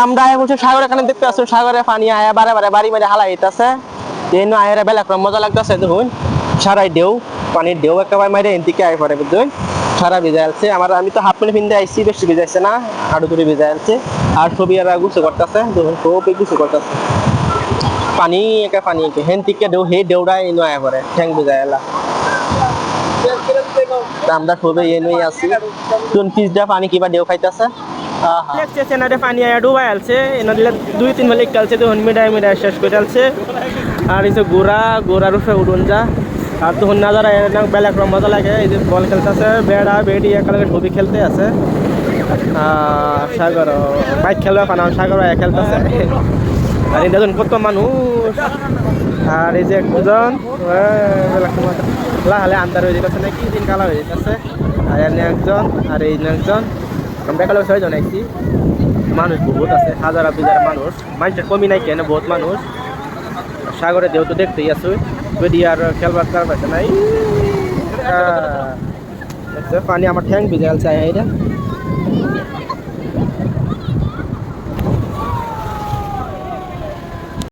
আমরা আয়া বলছি সাগর এখানে দেখতে পাচ্ছি সাগরে পানি আয়া বারে বারে বাড়ি মারি হালা হইতাছে এই নো আয়ের বেলা ক্রম মজা লাগতেছে, দেখুন। সারাই ঢেউ পানির ঢেউ একেবারে মাইরে এদিকে আয় পড়ে, বুঝলেন? সারা ভিজে আছে আমার, আমি তো হাফ প্যান্ট পিনতে আইসি বেশি ভিজাইছে না হাঁটু ধরে ভিজে আছে আর ছবি আর গুছে করতেছে, দেখুন, খুব গুছে করতেছে। পানি একে পানি একে, হেন থেকে ঢেউ হে ঢেউটা এই নো আয় পড়ে, ঠ্যাং ভিজাই এলা। আমরা খুবই এ আছি। তুন পিসটা পানি কিবা ঢেউ খাইতেছে? পানি আয়া ডুবাই আলছে এনাদের দুই তিন বেলা কালছে তখন মিডাই শেষ করে আলছে আর এই যে গোড়া গোড়ার উপরে উড়ুন যা আর তখন নাজারা এনে বেলা ক্রম মজা লাগে এই যে বল খেলতেছে বেড়া বেড়ি একালগে ছবি খেলতে আছে সাগর বাইক খেলবে পানা সাগর আয়া খেলতেছে আর এই দেখুন কত মানুষ আর এই যে একজন লাহালে আন্দার হয়ে যেতেছে নাকি দিন কালা হয়ে যেতেছে আর এনে একজন আর এই একজন আমরা কালো ছয়জন আইছি মানুষ বহুত আছে, হাজার হাজার মানুষ। মানুষের কমি নাই কেন? বহুত মানুষ। সাগরে দেউতো দেখতেই আছো। যদি আর খেলবার কার নাই। পানি আমার ঠ্যাং ভিজে গেছে এটা